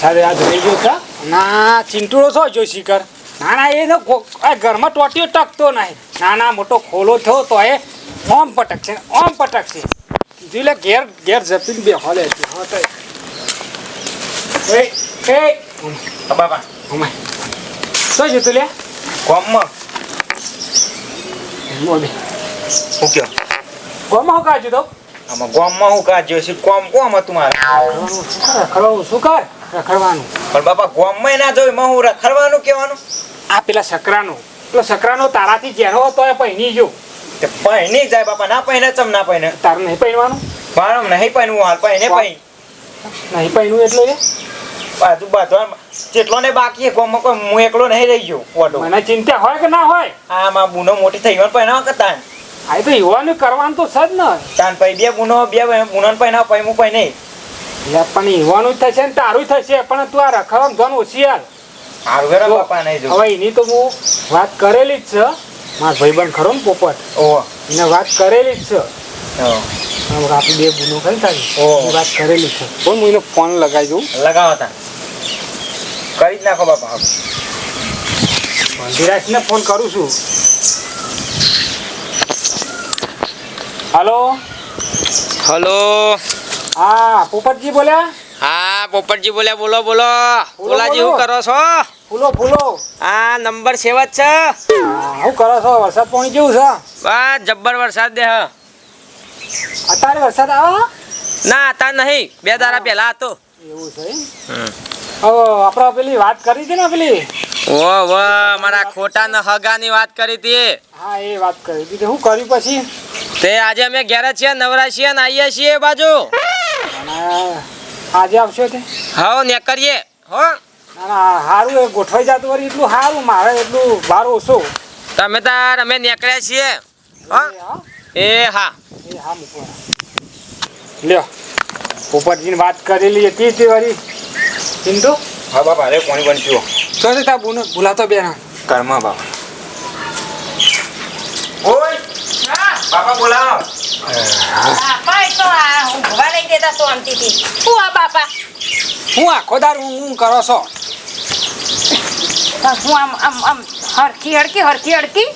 વરસાદ આજ રહી ગયો હતા ના ચિંટુડો છો જો કર ના ના એ તો આ ઘરમાં ટોટીઓ ટકતો નહીં. ના ના મોટો ખોલો થયો તો એ ઓમ પટક છે ઓમ પટક છે. કીધું લે ઘેર ઘેર જપીને બે હોલે છે હા તો. એ એ. બાબા. અમાય શું જતું લે? કોમમાં બોલે હું કયો? ગોમાં હું કાજુ તો આમાં કોમમાં હું કાઢ્યો છે કોમ કોમ હતું મારે. શું કર? રખડવાનું. પણ બાપા ગોમમાં ના જોઈ માં હું રખડવાનું કહેવાનું? આ પેલા સકરાનો. પેલો સકરાનો તારાથી જેનો હતો એ પહેરી જો તે પહેણી જાય બાપા ના પહેરે ચમ ના પહેણે? તારું નહીં પહેરવાનું? પણ નહીં પહેરવું હાલ પહેણે પહે નહીં પહેરવું એટલે બાજુ બાજુ જેટલો ને બાકી ગોમમાં કોઈ હું એકલો નહીં રહી ગયો ઓટો મને ચિંતા હોય કે ના હોય? આમાં બુનો મોટી થઈ ગયો પહેરવા કરતા આ તો યુવાનું કરવાનું તો સજ ને. તાન પૈ બે બુનો બે બુનો પહેણાવ પૈ હું પછી નહીં. લે પણ યુવાનું થશે ને તારું થશે પણ તું આ રખડવાનું જોન હોશિયાર યાર હારું વેરા બાપા નહીં જો હવે એની તો હું વાત કરેલી જ છે. મારા ભાઈબંધ ખરો ને પોપટ? ઓહો. એને વાત કરેલી જ છે. આપણે બે ગુનો કરી તારી ઓહો. વાત કરેલી છે. બોલ હું એનો ફોન લગાવી દઉં. લગાવો તાન કરી જ નાખો બાપા. ધીરાજને ફોન કરું છું. હલો? હલો? હા પોપટજી બોલ્યા? હા પોપટજી બોલ્યા બોલો બોલો. બોલાજી શું કરો છો? ફૂલો ફૂલો. આ નંબર સેવ છે. શું કરો છો? વરસાદ પાણી કેવું છે? બા જબ્બર વરસાદ દે હ. અત્યારે વરસાદ આવે? ના હતા નહીં. બે દાડા પહેલા હતો. એવું છે હવે આપણે પેલી વાત કરી હતી ને પેલી? ઓ વો મારા ખોટા ને હગાની વાત કરી હતી. હા એ વાત કરી હતી શું કર્યું પછી? તે આજે અમે ઘેરે છીએ નવરા છીએ ને આવીએ છીએ બાજુ. આજે આવશો તે હા ને કરીએ. હો. સારું એ ગોઠવાઈ જતું વળી એટલું સારું મારે એટલું ભાર ઓછો. તમે તાર અમે નીકળ્યા છીએ. એ હા. એ હા. એ હા મૂકો. લ્યો. પોપટજીને વાત કરેલી હતી તે વળી. ચિંટુ હા બાપા અરે કોણી પણ પીવો તો તા બુનો ભૂલાતો બેના. કર્મા બાપા. ઓય! બાપા બોલાવો. બાપા એ તો આ ઊંઘવા લઈ દેતા શાંતિથી. શું આ બાપા? હું આખો દાર હું હું કરો છો? હું આમ આમ આમ હરખી હરખી હરખી હરખી?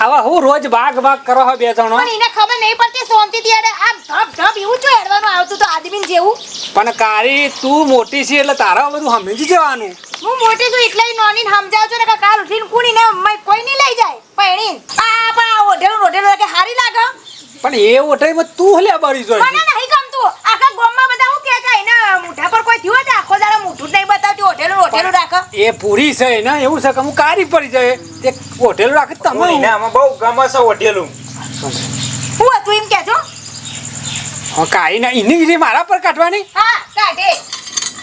હવે હું રોજ ભાગ ભાગ કરો હો બે જણો? પણ એને ખબર નહીં પડતી શાંતિ થી અરે આમ ધબ ધબ એવું જો હેડવાનું આવતું તો આદમી જેવું? પણ કારી તું મોટી છે એટલે તારા બધું સમજી જવાનું. હું મોટી છું એટલે નોની નોનીને સમજાવું છું ને કે કાલ ઉઠીને કુણીને મય કોઈ નહીં લઈ જાય પૈણીને આ પણ આ ઓઢેલું ઓઢેલું કે હારી લાગે પણ એ ઓટાઈમાં તું હલ્યા જોઈ. મને નહીં ગમતું. આખા ગામમાં બધા હું કે કે એના મોઢા પર કોઈ થયું હોય તો આખો દાડો મોઢું નહીં બતાવતી ઓઠેલું ઓઠેલું રાખે. એ પૂરી છે ને એવું છે કે હું કારી પડી જાય. તે ઓઠેલું રાખે તમે ના આમાં બહુ ગમે છે હોટેલું. હું હતું એમ કહેજો. હા, કાઈ ના એની વિધિ મારા પર કાઢવાની? હા કાઢે.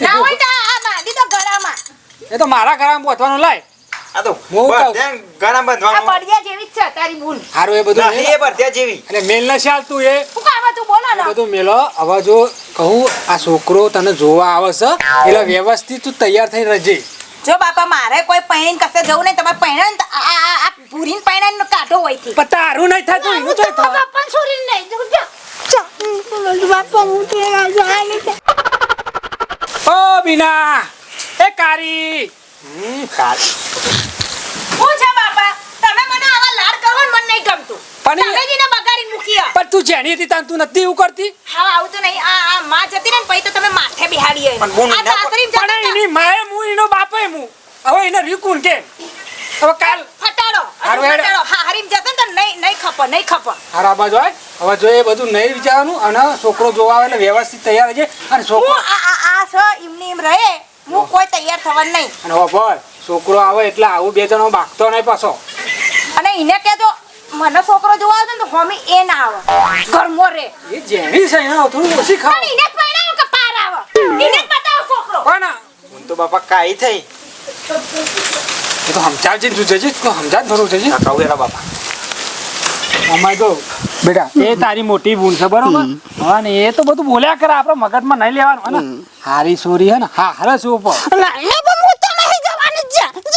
ના હોય તો આ બાંધી તો ગળામાં. એ તો મારા ઘરમાં પહોંચવાનું લાય. આ તો હું કહું. આ બંધવાનું જેવી જ છે તારી ભૂલ. હારું એ બધું એ બધે જેવી. અને મેલ ના શાલ તું એ. શું કામ હતું બોલો ને. બધું મેલો હવે જો કહું આ છોકરો તને જોવા આવે છે એટલે વ્યવસ્થિત તું તૈયાર થઈ રહેજે. જો બાપા મારે કોઈ પૈણીને કસે જવું નહીં. તમારે પૈણા આ આ પૂરીને પૈણાને કાઢો હોયથી પણ તારું નહીં થતું ચોય બાપા નહીં જા. બાપા હું તો ઓ બીના. એ કારી. હમ, કારી. હું છે બાપા? તમે મને આવા લાડ કરો ને મને નહીં ગમતું. પણ તમે જ એને મૂકી પણ તું જેની હતી તાન તું નથી એવું કરતી? હા આવું તો નહીં. આ આ માં જતી ને પછી તો તમે માથે બિહાડી આવી પણ હું ના- પણ એની માએ હું એનો બાપે હું. હવે એને રીકુન કે હવે કાલ ફટાડો. ફટાડો. હા હરીમ જતા ને તો નહીં નહીં ખપો નહીં ખપો. હારા બાજુ હોય હવે જો એ બધું નહીં વિચારવાનું અને છોકરો જોવા આવે એટલે વ્યવસ્થિત તૈયાર રહેજે. અને છોકરો આ આ આ સ ઇમની એમ રહે. હું. કોઈ તૈયાર થવાનું નહીં. અને હવે બોલ. છોકરો આવે એટલે આવું બે જણો બાગતો નહીં પાછો. અને એને કહેજો મને છોકરો જોવા આવે તો હોમી એ ના આવે. ઘરમાં રે એ જેણી છે એને થોડું ઓછી ખાવ. પણ એને પરણાવ્યો કે પાર આવે. એને બતાવો છોકરો. પણ હું તો બાપા કાઈ થઈ. એ તો સમજાવજે તું જજે તું સમજાવ થોડું જજે. કહું એરા બાપા. અમારે તો બેટા એ તારી મોટી ભૂલ છે બરોબર? હા ને એ તો બધું બોલ્યા કરે આપણે મગજમાં નહીં લેવાનું હે હારી સોરી હે ને? હા હરે શું ઉપર.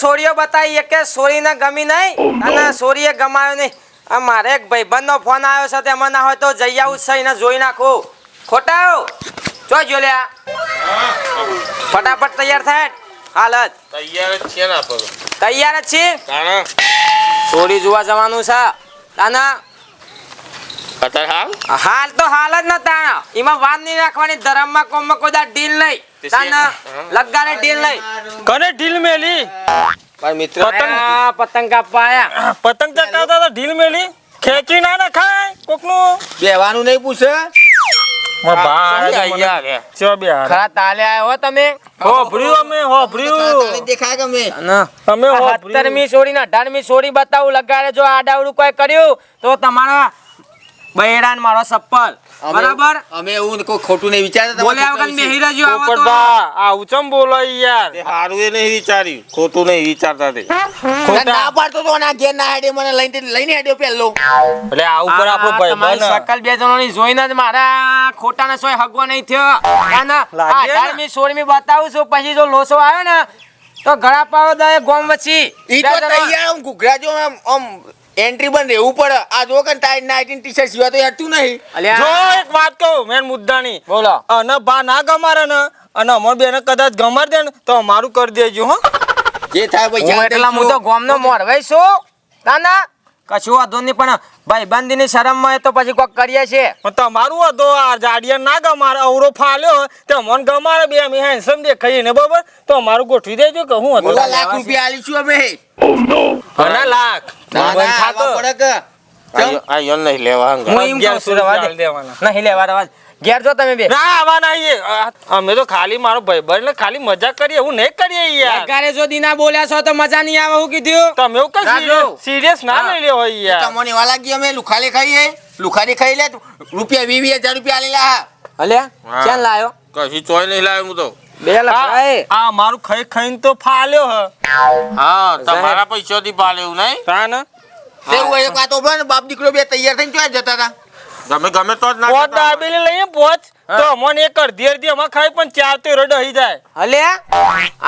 સોરીઓ બતાવી એકે સોરીને ગમી નહીં અને સોરીએ ગમાયો નહીં. આ મારે એક ભાઈબંધનો ફોન આવ્યો છે તેમાં ના હોય તો જઈ આવું છે એને જોઈ નાખું. ખોટા જો લ્યા ફટાફટ તૈયાર થાય. હાલત. તૈયાર જ છે ને તૈયાર જ છે છોરી સોરી જોવા જવાનું છે. તાના હાલ? હાલ તો હાલ જ ન તાણા. એમાં વાત નહીં રાખવાની. ધરમમાં કોમમાં કોઈ ડીલ નહીં. તે તાના લગાને ઢીલ નહીં. કને ઢીલ મેલી? પણ મિત્ર પતંગ પતંગ કાપાયા પતંગ ચકાવતા તો ઢીલ મેલી. ખેંચી ના ના ખાય કોકનું. બેવાનું નહીં પૂછે. બતાવું લગાડે જો આડાવડું કોઈ કર્યું તો તમારા બૈરાન મારો સપ્પલ બરાબર? અમે એવું કોઈ ખોટું નહીં વિચારતા બોલ્યા વગર બેહી રહેજો આવો તો આવું ચમ બોલો યાર. તે હારું એ નહીં વિચાર્યું. ખોટું નહીં વિચારતા તે. ના પાડતો તો ના ઘેર ના હેડે મને લઈને લઈને હેડ્યો પેલો. એટલે આ ઉપર આપણો ભાઈ તમારી સકલ બે જણોની જોઈને જ મારા ખોટાને સોય હગવા નહીં થયો. અને લાગે ને? અઢારમી સોળમી બતાવું છું. પછી જો લોસો આવે ને તો ગળા પાવો દે ગોમ વચ્ચી. ઈ તો તૈયાર આમ ગુગરાજો આમ આમ એન્ટ્રી બંધ રહેવું પડે. આ જો કે ટાઈ નાઇટીન ટી શર્ટ સિવાય તો હેડતું નહીં. અલ્યા, જો એક વાત કહું મેન મુદ્દાની. બોલો. અને ભા ના ગમારે ને અને અમર બેને કદાચ ગમાર દે ને તો અમારું કરી દેજો હો. જે થાય ભાઈ એટલા હું તો ગોમનો મોરવાઈ શું તાના કશું વાંધો નહીં પણ ભાઈ બંધીની શરમમાં એ તો પછી કોક કરીએ છે પણ તમારું વાંધો આ જાડિયા ના ગમારે અવરો ફાલ્યો તે મન ગમારે બે અમે હેન્સમ દેખાઈએ ને બરોબર? તો અમારું ગોઠવી દેજો કે હું હતો? લાખ રૂપિયા આલીશું અમે. ઘણા લાખ. ના પડે કે. નહીં લેવા. નહીં લેવા. ઘેર જો તમે બે. ના આવા નહીં અમે તો ખાલી મારો ભાઈ ને ખાલી મજાક કરીએ એવું નહીં કરીએ યાર. ઘરે જો દીના બોલ્યા છો તો મજા નહીં આવે હું કીધું. તમે એવું કઈ સિરિયસ ના. લઈ લ્યો હોય યાર. તમને વાલા લાગી અમે લુખાલી ખાઈએ. લુખારી ખાઈ લે રૂપિયા વી વી હજાર રૂપિયા આલેલા લા અલ્યા ક્યાં લાયો? કશી ચોય નહીં લાયો હું તો. બે લખાય આ આ મારું ખાઈ ખાઈને તો ફાલ્યો હ. હા તમારા પૈસાથી એવું નહીં? તા ને એવું એક વાત ઓભળો ને બાપ દીકરો બે તૈયાર થઈને ચોય જતા હતા? ગમે ગમે તો જ ના પોત. દાબેલી લઈએ પોત. તો મને એક ધીર ધીરમાં ખાઈ પણ ચાર તો રડ હઈ જાય. અલે?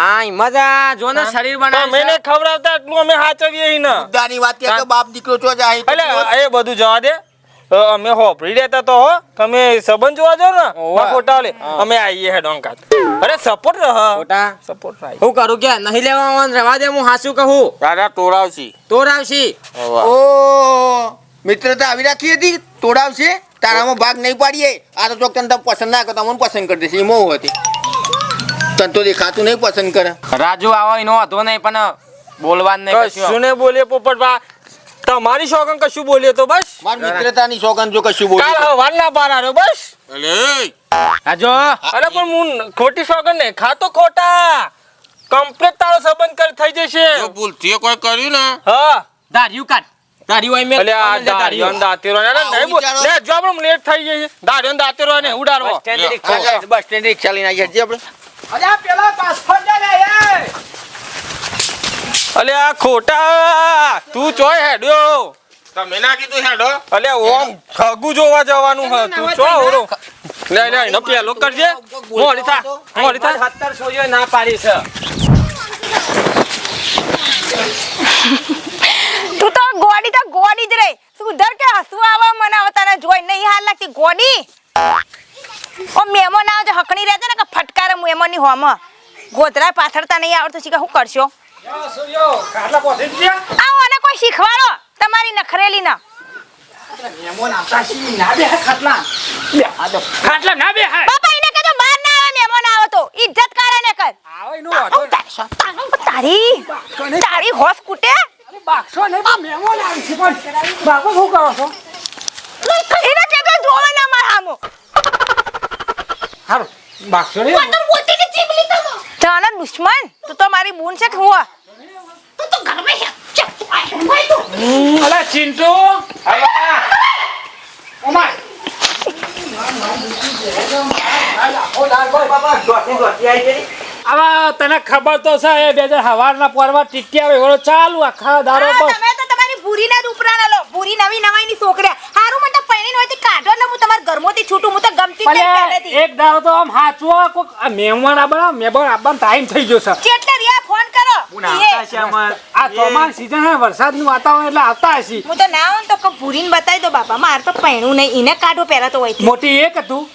આ મજા જો ને શરીર તમે બનાવે ને ખવડાવતા એટલું અમે હાચવીએ ઈ ને દાની વાત કે બાપ દીકરો છો જાય અલે એ બધું જવા દે. અમે હો હોપડી રહેતા તો હો. તમે સંબંધ જોવા જો ને. માં ખોટા લે અમે આઈએ હે ડોંકા અરે સપોર્ટ રહ. ખોટા સપોર્ટ રાઈ હું કરું કે નહીં લેવા રવા દે હું હાસું કહું. રાજા તોડાવશી. તોરાવશી ઓ મિત્રતા આવી રાખી હતી તોડાવશે તારામાં ભાગ નહીં પાડીએ. આ તો ચોક તને પસંદ ના કરે મને પસંદ કરી દેશે એમાં હતી. તને તો દેખાતું નહીં પસંદ કરે. રાજુ આવો એનો વાંધો નહીં પણ બોલવાનું નહીં કશું નહીં બોલીએ પોપટભા તમારી શોખન કશું બોલીએ તો બસ. મારી મિત્રતાની સોગન જો કશું કાલ બોલી હવાર ના પાર આવ્યો બસ. રાજુ. અરે પણ હું ખોટી સોગન ને ખાતો ખોટા. કમ્પ્લેટ તારો સંબંધ કરી થઈ જશે. જો ભૂલથી કોઈ કર્યું ને? હા. ધાર્યું કાઢ. મેં આ? દાંતેરો ને અરે નહીં બોલ. લે જો આપણે લેટ થઈ જઈએ દાઢીઓ ને ને ઉડાડવો. બસ સ્ટેન્ડ રિક્ષા. બસ સ્ટેન્ડ રિક્ષા લઈને આવી જઈએ આપણે? અલ્યા પેલા પાસપોર્ટ દે અલે આ ખોટા! તું ચોય હેડ્યો? તમે ના કીધું હેડો. અલે ઓમ ખગુ જોવા જવાનું હ તું ચો ઓરો. લે લે એનો પેલો કરજે. મોડી થા મોડી થા. સત્તર સોજો ના પાડી છે. તું તો ગોડી તો ગોડી જ રે સુધર કે હસવા આવા મને હવે તને જોઈ નહીં હાલ લાગતી ગોડી. ઓ મેમો ના આવજે હકણી રહેજે ને કે ફટકારે એમો ની હોમ. ગોધરા પાથરતા નહીં આવડતું. શીખા શું કરશો? આવો અને કોઈ શીખવાડો? તમારી નખરેલી ના. ખાટલા. ના બે બાપા એને કહેતો બહાર ના આવે મેમો ના આવે તો. ઇજ્જત કરે ને કર આવે નો તારી તારી હોશ કૂટે બાક્ષો ને મેમો લાવી છે પણ બાપુ શું કરો છો? એને કહેતો જોવે ના માર હારું ને દુશ્મન તું તો મારી બૂન છે કે હું અલા ચિંટુ! ઓમાય હવે તને ખબર તો છે એ બે હજાર હવારના પોરમાં ટીટિયા એવો ચાલુ આખા દારો પર તમે તો તમારી ભૂરીના જ લો. ભૂરી નવી નવાઈની છોકરા હારું મને તો હોય તો કાઢો ને હું તમારા ઘરમાંથી છૂટું. હું તો ગમતી જ નહીં પહેલેથી. એક દારો તો આમ હાચવો કોક મહેમાન આબા મહેમાન આબાનો ટાઈમ થઈ ગયો છે. કેટલા રિયા ફોન કરો. આ ચોમાસ સીઝન હે વરસાદનું વાતાવરણ એટલે આવતા હશે. હું તો ના હોય તો પૂરી ભૂરીને બતાવી દો બાપા. મારે તો પૈણું નહીં એને કાઢો પહેલા તો. હોય મોટી એક હતું.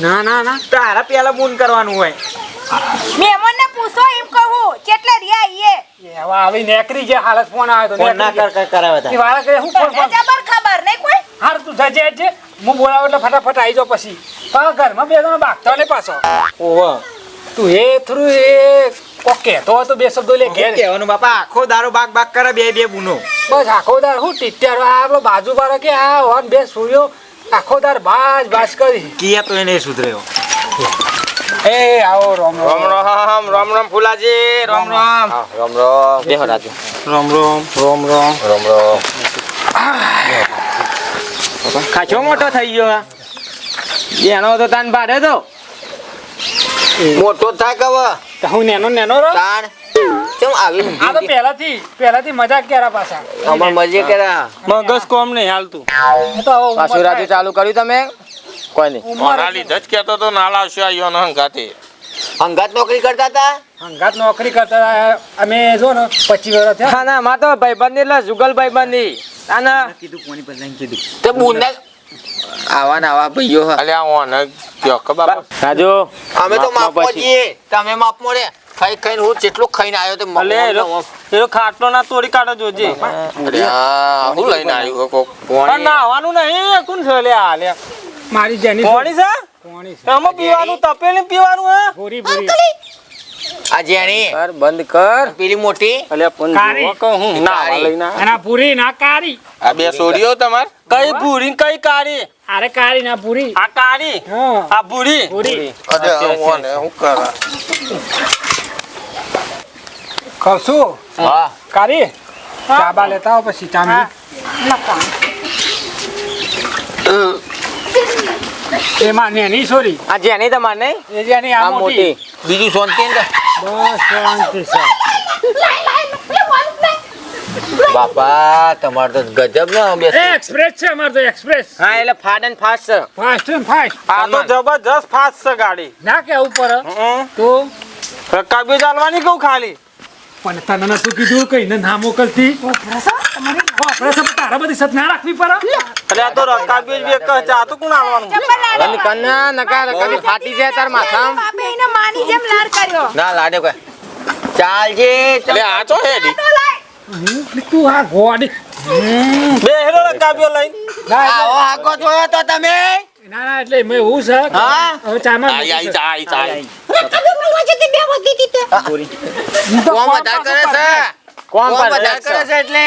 ના ના ના. તારા પેલા મૂન કરવાનું હોય. મહેમાનને પૂછો એમ કહું ચેટલે રિયા ઈએ? હવે આવી નેકરી જે હાલત ફોન આવ્યો તો ફોન ના કર કર કરાવે એ વાળા કહે હું ફોન જબર ખબર નહીં કોઈ? હાર તું જજે જ હું બોલાવું એટલે ફટાફટ આવી જાવ પછી. પણ ઘરમાં બે જણ બાગતો ને પાછો. ઓહો. તું એ થ્રુ એ કોક કહેતો હતો બે શબ્દો લે ઘેર. કહેવાનું બાપા આખો દારો બાગ બાગ કરે બે બે બુનો. બસ આખો દાર હું ટીટ્યારો આ આપણો બાજુ વાળો કે આ હોન બે સૂર્યો. આખો દાર બાજ બાજ કરી. કિયા તો એને સુધર્યો. એ આવો રોમ રામ. રામ રામ રામ ફુલાજી રામ રામ રામ. રામ. બેહો રાજુ. રોમ રોમ. રોમ રોમ. રામ રામ. કાચો મોટો થઈ ગયો એનો તો તાન ભાડે તો મોટો થાય કે તો હું નેનો નેનો રો તાણ. કેમ આવી આ તો પહેલાથી પહેલાથી મજાક કર્યા પાછા. અમાર મજે કર્યા. મગસ કોમ નહીં હાલતું. તો પાછું રાજુ ચાલુ કર્યું તમે? કોઈ નહીં ઉંમર મારા લીધે જ કહેતો તો નાલા લાવશે આ હંગાતે. હંગાત નોકરી કરતા હતા? હંગાત નોકરી કરતા અમે જો ને પચીસ વર્ષ થયા. હા ના માતો ભાઈબંધી એટલે જુગલ ભાઈબંધી આના તે બુંદા આવા ને આવા ભાઈઓ અલે અલ્યા ઓને કયો કે બાપા રાજુ અમે તો પછી. છીએ તમે માપમાં રે ખાઈ ખાઈને હું જેટલું ખાઈને આવ્યો તે માપમાં એ ખાટલો ના તોડી કાઢો જોજે અલ્યા હું લઈને આવ્યો કોણ પણ નાવાનું નહીં કોણ છે લે આ લે મારી જેની કોણી છે? કોણી છે. આમાં પીવાનું તપેલી પીવાનું હે? ભૂરી પૂરી આ જેણી કર બંધ કર. પેલી મોટી? અલ્યા પણ કારી. હું ના કારી. ના પૂરી ના કારી. આ બે સોડીઓ તમાર? કઈ ભૂરી કઈ કારી? અરે કારી ના પૂરી આ કારી? હા. આ ભૂરી? પૂરી અરે ઓને હું કરા? ખવશું હા. કારી? ચાબા લેતા હો. પછી ચામી એમાં નેની સોરી. આ જેની તમાર નહીં? એ જેની આ આ મોટી. મોટી. બીજું શાંતિ ને બસ શાંતિ છે બાપા તમારે તો ગજબ ને બે એક્સપ્રેસ છે અમાર તો એક્સપ્રેસ હા એટલે ફાડ એન્ડ ફાસ્ટ છે ફાસ્ટ એન્ડ ફાસ્ટ આ તો જબરજસ્ત ફાસ્ટ છે ગાડી. ના કે ઉપર. તો? રકાબી ચાલવાની કહું ખાલી? પણ તને શું કીધું કઈ ને ના મોકલતી? તારા બધી સત ના રાખવી પડે. અરે આ તો રકાબી જ વેક ચા તો કોણ આલવાનું ચપ્પલ કન્યા નકા રકાબી ફાટી જાય તાર માથામાં? બાપે માની જેમ લાડ કર્યો. ના લાડે કોઈ. ચાલજે એટલે આ તો હેડી તો લાય. હું તું આ ગોડી બે હેરો રકાબીઓ લઈને. ના આવો જોયો તો તમે. ના ના એટલે મેં એવું છે હા? હવે ચામાં આઈ આઈ આઈ આઈ. રકાબી મળવા જતી બે વધી હતી તે. કોમ કોમ કરે છે? કોમ કોમ કરે છે એટલે?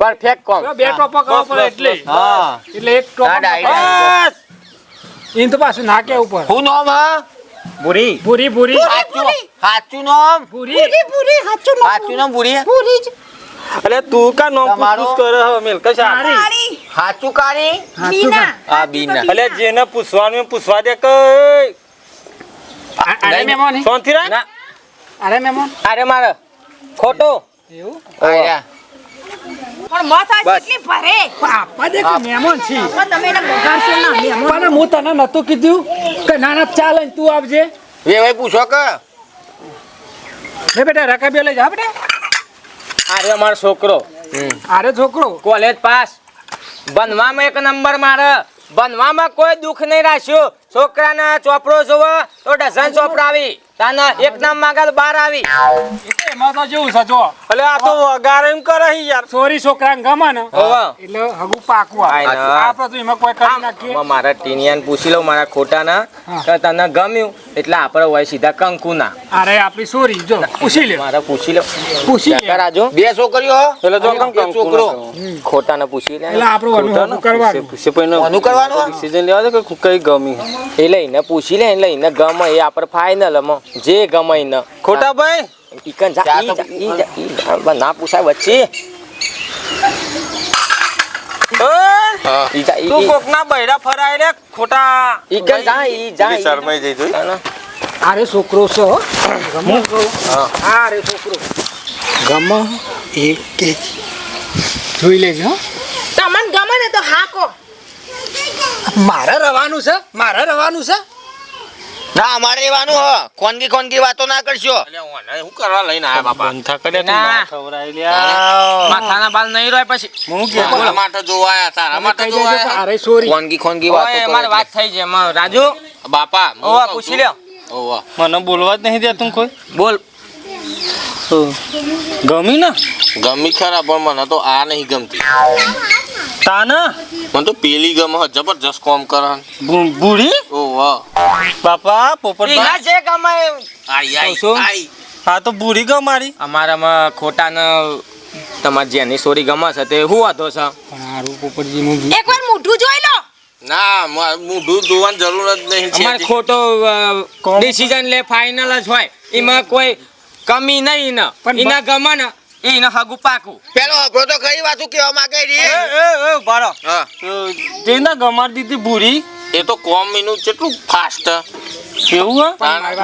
પરફેક્ટ કોમ. બે ટોપો કરવો પડે એટલે. હા. એટલે એક ટોપો. બસ. તો પાછું નાકે ઉપર. હું નામ હા? બુરી. પૂરી પૂરી સાચું સાચું નામ? બુરી નો સાચું નામ. બુરી પૂરી અલે તું કા નો તમારો? પૂછ કરે હવે મેલ કશા? કાળી. કાળી સાચું કાઢી હાચું બીના આ બીના. અલે જેને પૂછવાનું પૂછવા દે આ- અરે મહેમાન શાંતિ રા અરે મેમોન અરે મારે. ખોટો. એવું? આયા. પણ મોત આ ભરે. આપવા દે કે મહેમાન છી તમે એને બગાડશો ના મહેમાન પણ હું તને નતું કીધું કે નાના ચાલે તું આવજે. એ ભાઈ પૂછો કે. બેટા રકાબી લઈ જા બેટા. અરે અમારો છોકરો. આરે છોકરો. College pass. બનવામાં એક નંબર મારે. બનવામાં કોઈ દુઃખ નહીં રાખ્યું. છોકરાના ચોપડો જોવો તો ડઝન ચોપડા આવી તાના એક નામ માંગા તો બાર આવી. એટલે એમાં તો જેવું છે જો. અલે આ તો વગારે એમ કરે યાર. સોરી છોકરાને ગમે ને એટલે હગુ પાકું આવે. આપણે તો એમાં કોઈ કરી નાખીએ. મારા ટીનિયાને પૂછી લઉં મારા ખોટાના. કે તને ગમ્યું. એટલે આપણે હોય સીધા કંકુના. અરે આપણી સોરી જો. પૂછી લે. મારા પૂછી લે પૂછી લે. રાજુ. બે છોકરીઓ એટલે જો કંકુ છોકરો. ખોટાને પૂછી લે. એટલે આપણે વનું કરવાનું. પૂછી પણ કોનું કરવાનું? સીઝન લેવા દે કે કઈ ગમી. એ લઈને પૂછી લે લઈને ગમે એ આપણે ફાઇનલમાં જે ગમાય ન. ખોટા ભાઈ ઈકન જા ઈ જા, ઈ જા. ના પૂછાય વચ્ચે. ઓય! ઈ જા- ઈ- તું કોક કોકના બૈરા ફરાય રે ખોટા ઈકન કઈ જા ઈ જા ઈ. શરમાઈ જઈ જોઈ. અરે છોકરો છો ગમો હા? અરે છોકરો. ગમો એક કે જોઈ લેજો. તમને ગમે ને તો હા કો મારે રવાનું છે મારે રવાનું છે. ના અમારે રહેવાનું હ. કોનગી કોનગી વાતો ના કરશો. શું કરવા લઈને આયા બાપા? બંધા કરે ના. માથાના બાલ નહીં રહે પછી. કોના માટે જોવા તારા માટે કહી કે આયા. અરે સોરી. કોનગી કોનગી ઓય વાતો અમારી વાત થઈ છે એમાં રાજુ. બાપા ઓ પૂછી લ્યો. ઓવા. મને બોલવા જ નહીં દે તું કોઈ. બોલ. ગમી ને? ગમી ખરા પણ મને તો આ નહીં ગમતી. તાના? મને તો પેલી ગમે હે, જબરજસ્ત કોમ કરે હે. બુ- બુઢી? ઓવા. બાપા પોપટ ઈના જે ગમે આઈ, આઈ? આઈ. હા તો બુઢી ગમ મારી. અમારામાં ખોટા તમાર જેની સોરી ગમે છે તે હું વાંધો છે? મારું પોપટજીનું એકવાર મોઢું જોઈ લો. ના મોઢું જોવાની જરૂર જ નહીં છે. અમાર ખોટો ડિસિઝન લે ફાઇનલ જ હોય. એમાં કોઈ કમી નહીં ને. એના ગમા ને. એને હગું પાકું. પેલો અઘરો તો કઈ વાતું કેવા માંગે રે એ એ બારો હા. તે ના ગમાડી દીધી બુઢી એ તો કોમ એનું કેટલું ફાસ્ટ કેવું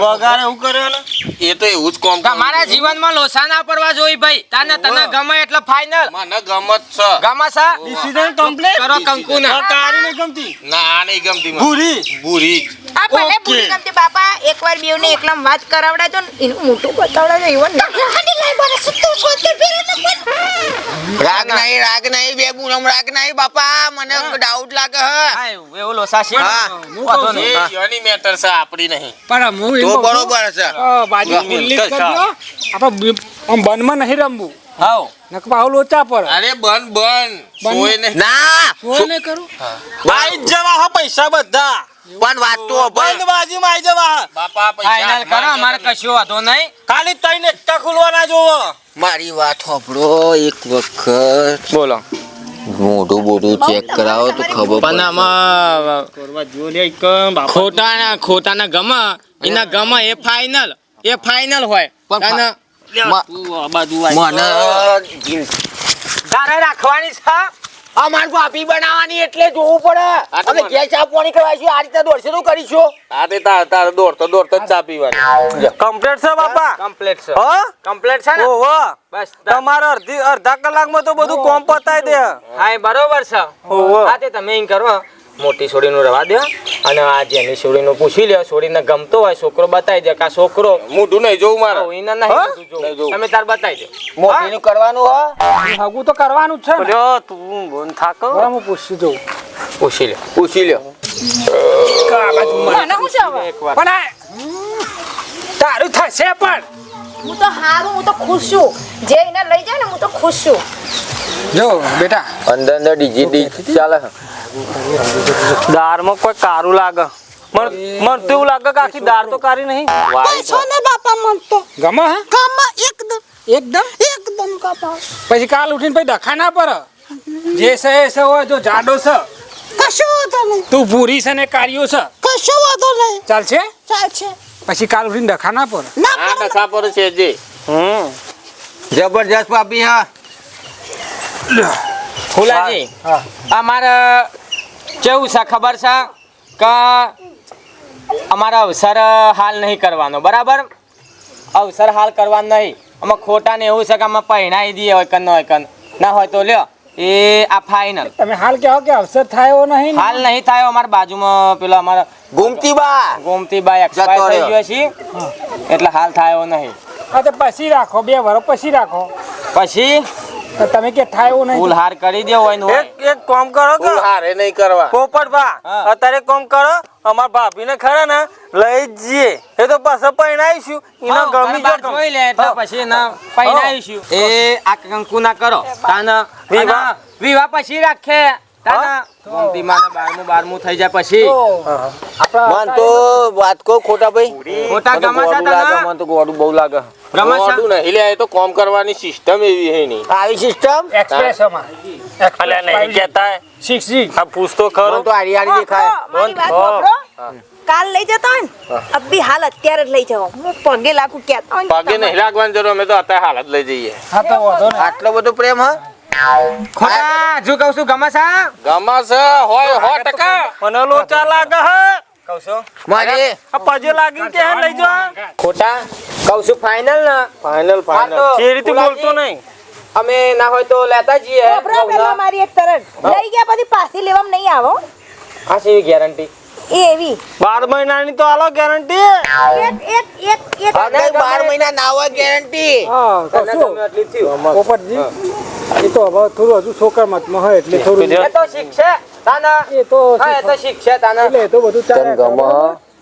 વગાર એવું કરે ને? એ તો એવું જ કોમ. તમારા જીવનમાં લોસા ના પડવા જોઈએ ભાઈ. તને તને ગમે એટલે ફાઇનલ મને ગમત છે. ગમે છે? ડિસિઝન કમ્પ્લીટ કરો કંકુ ને તારી નહીં ગમતી? ના આ નહીં ગમતી મને. બુઢી બુરી આ ભલે ઓકે. ગમતી બાપા એકવાર બેવને એકલમ વાત કરાવડાજો ને એનું મોટું બતાવડાજો એવો ના. રાગ નહીં રાગ નહીં બે પૂનમ રાગ નહીં બાપા. મને ડાઉટ લાગે હે. એવું એવું લોસા હા. વાંધો નહીં. એ યોની મેટર છે આપણી નહીં. પણ હું એમ તો કહું બરોબર છે. અ, બાજુ ખુલ્લી કરજો આપણે આમ બંધમાં નહીં રમવું. હાઉ. નક પાવ લોચા પર અરે બન બન બન. સોય નહીં. ના. સોય નહીં કરું? આઈ જ જવા હા પૈસા બધા. પણ વાત તો બંધ બાજીમાં આઈ જવા. હા. બાપા ફાઇનલ કરો અમારે જ કશું વાંધો નહીં. ખાલી તઈને એકતા ખુલવાના જોવો મારી વાત હોભળો એક વખત. બોલો. મોઢું બોઢું ચેક કરાવો તો ખબર પણ આમાં કરવા જો લે એકમ બાપા. ખોટાના ખોટાના ગમ એના ગમ એ ફાઇનલ એ ફાઇનલ હોય. પણ મને રાખવાની છે. અમાર ભાભી બનાવવાની એટલે જોવું પડે. અમે મને- ગેસ આપવાની કરાવીશું આ રીતે દોડશે તો કરીશું? આ તે તાર તાર દોડતો દોડતો જ ચા પીવાની. કમ્પ્લીટ છે બાપા? કમ્પ્લીટ છે. હો? કમ્પ્લીટ છે ને? ઓહો. બસ તમારે અડધી અડધા કલાકમાં તો બધું કોમ પતાઈ દે. હા બરોબર છે. ઓહો. હા તે તમે કરો. મોટી છોડીનું રવા દેવા અને આ જેની છોડીનું પૂછી લ્યો છોડીને ગમતો હોય છોકરો બતાવી દે કે આ છોકરો મોઢું નહીં જોવું મારો. હો, નહીં જોવું. તમે તાર બતાવી દે. મોટીનું કરવાનું હ. હગું તો કરવાનું જ છે ને. લ્યો તું બોન થાક હું. પૂછી દઉં પૂછી લ્યો પૂછી લ્યો મને શું છે હવે એક વાર પણ આ તારું થશે પણ. હું તો હારું હું તો ખુશ છું. જે એને લઈ જાય ને હું તો ખુશ છું. જો બેટા. અંદર અંદર ડીજી ડી ચાલે. દારમાં કોઈ કારું લાગે. મન મન તો એવું લાગે કે આખી દાળ તો કારી નહીં. ગમે હા? એકદમ. એકદમ? એકદમ પછી કાલ ઉઠીને પછી ડખા ના પર? જે છે એ છે જો જાડો છે. તું ભૂરી છે ને કાર્યો છે. ચાલશે. પછી કાલ ઉઠીને દખાના પર આ ડખા પર છે જે હમ. જબરજસ્ત પાપી હા. ફુલાજી હા. અમારે કેવું છે? ખબર છે કે અમારા અવસર હાલ નહીં કરવાનો બરાબર? અવસર હાલ કરવાનો નહીં. અમે ખોટા ને એવું છે કે અમે પહેણાવી દઈએ હોય કન હોય કન ના હોય તો લ્યો. એ આ ફાઇનલ તમે હાલ કહો કે અવસર થાય એવો નહીં હાલ નહીં થાય અમાર બાજુમાં પેલો અમારા ગુમતી બા ગોમતીબાઈ જતો એક્સપાયર થઈ ગયો છે. એટલે હાલ થાય એવો નહીં. હા તો પછી રાખો બે વર પછી રાખો. પછી? તમે કે થાય એવું નહીં. હાર કરી દેવો હોય. ને એક એક કામ કરો કે હારે નહીં કરવા. પોપટ ભા અત્યારે કામ કરો અમાર ભાભીને ખરા ને લઈ જઈએ. એ તો પાછા પરણાઈશું એના ગમી જો જોઈ લે એટલે પછી ના પહેરાવીશું. એ આ કંકુ ના કરો. તાના વિવાહ. વિવાહ પછી રાખે. થઈ જાય પછી. મન તો વાત કહું ખોટા ભાઈ. ખોટા તો ગમે છે લાગે તાના? તો ગોળું બહુ લાગે. ગમે નહીં. લે તો કોમ કરવાની સિસ્ટમ એવી હે નહીં. આવી સિસ્ટમ એક્સપ્રેસમાં અલ્યા નહીં કહેતા સિક્સ જી આ પૂછતો ખરો. તો હારી હારી દેખાય. કાલ લઈ જતા ને અબી હાલ અત્યારે જ લઈ હું પગે લાગુ ક્યાં પગે નહીં લાગવાની જરૂર અમે તો અત્યારે હાલ જ લઈ જઈએ. હા તો આટલો બધો પ્રેમ હા? ખોટા જો કહું છું ગમે છે? ગમે છે હોય હો ટકા. મને લોચા લાગે હે? કહું છું. મારે પજે લાગીને કે લઈ જા ખોટા કહું છું ફાઇનલ ને. Final final. જે રીતે બોલતો નહીં. અમે ના હોય તો લેતા જઈએ. મારી એક તરત લઈ ગયા પછી પાછી લેવામાં નહીં આવો. આ છે ગેરંટી એ એવી. 12 મહિનાની તો આલો ગેરંટી એક એક એક એક. અગર બાર મહિના ના હોય ગેરંટી હા તો શું? એટલી થયું. પોપટજી એ તો હવે થોડું હજુ છોકર મતમાં હોય એટલે થોડું એ તો શીખશે તાના. એ તો હા એ તો શીખશે. તાના. એટલે તો બધું ચાલે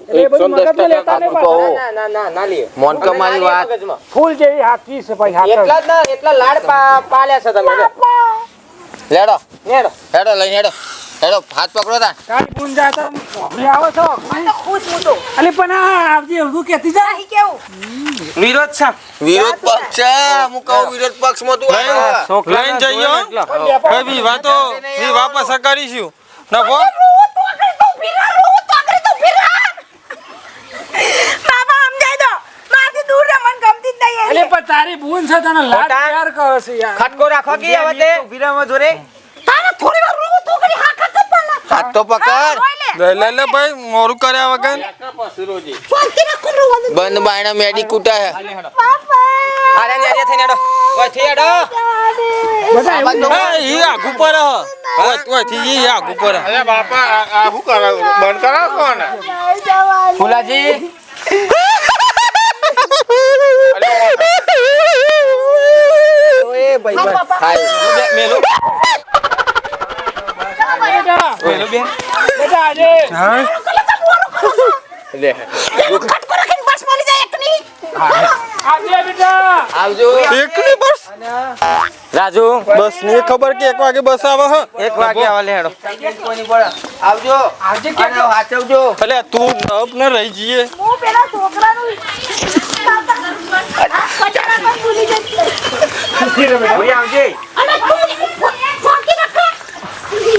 એટલે એ બધું મગજમાં લેતા નહીં પાછા. ના ના ના ના લે મોન કમારી વાત. ફૂલ જેવી હાથવી છે ભાઈ એટલા જ એટલા લાડ પાલ્યા છે તમે લેડો. હેડો લઈને હેડો. હેડો હાથ પકડો તા. કાંઈ પૂન જાય તો મોકલી આવો છો. મને ખુશ હું તો. અલી પણ આ આવજી એવું કહેતી જા. નહીં કેવું? વિરોધ છે. વિરોધ પક્ષ છે. હું કહું વિરોધ પક્ષમાં તું આવ. લઈને જઈયો કોઈ બી વાતો બી વાપસ કરીશું ના બો બાબા સમજાય દો મારથી દૂર રહે મને ગમતી જ નહીં અલી પણ તારી બૂન છે તને લાડ. પ્યાર કરે છે યાર. ખટકો રાખો કે હવે તે તારે થોડી વાર રોવું તું કરી હા ખત પણ હાથ તો પકડ. લે. લે લે ભાઈ મોરું કર્યા વગર. શાંતિ રાખો રોવાનું બંધ બાયણા મેડી કૂટા. હે બાપા. અરે ને અરે થઈને હેડો. ઓયથી હા ઈ આગુ પર હ. ઓય ઓયથી ઈ આગુ પર અરે બાપા આ આ શું બંધ કરાવો કોને? ફુલાજી. ઓય ભાઈ ભાઈ. મેલો. બેટા મેલો બેન બેટા આજે હા લે આજે બેટા આવજો એકલી બસ રાજુ બસની ખબર કે એક વાગે બસ આવે હ? એક વાગે આવે લે હેડો આવજો. આજે કે વાંચવજો અલે તું નબ ને રહી જઈએ. હું પેલા છોકરાનું ભૂલી જતી. આવજે. અને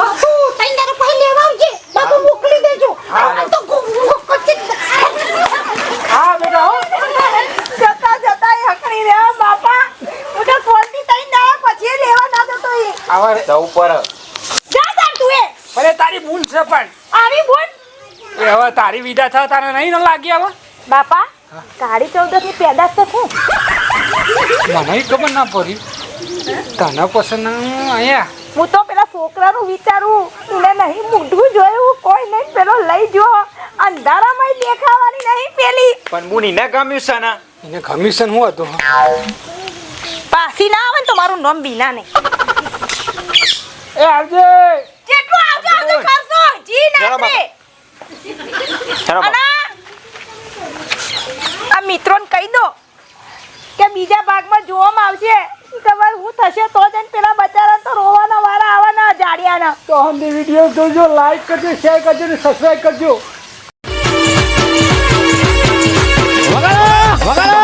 બાપુ તઈ તારે પહે લેવા આવજે બાપુ મોકલી દેજો આ તો હા બેટા હો જતા જતા એ હકડી રે બાપા હું ફોનથી તઈ ના પછી લેવા ના જતો એ આવા તો પર જા જા તું એ અરે તારી ભૂલ છે પણ. આવી ભૂલ? એ હવે તારી વિદા થા તારે નહીં ન લાગી હવે. બાપા કાળી ચૌદસની પેદાશ તો શું? મને ખબર ના પડી. તને પસંદ અહીંયા. હું તો છોકરાનું વિચારું એને નહીં મૂઢું જોયું કોઈ નહીં પેલો લઈ જો. અંધારામાં દેખાવાની નહીં પેલી. પણ મુની ને ગમ્યું છે ને? એને ગમ્યું છે હું હતું પાસી ના આવે ને તો મારું નામ બીના ને એ આવજે. જેટલું આવજો આવજો કરશો જી ના ચાલો આ મિત્રોને કહી દો કે બીજા ભાગમાં જોવામાં આવશે. તમારે હું થશે તો જ પેલા બચારા તો રોવાના વારા આવવાના જાડિયાના. તો અમને વીડિયો જોજો લાઈક કરજો શેર કરજો ને સબસ્ક્રાઇબ કરજો. વગાડો વગાડો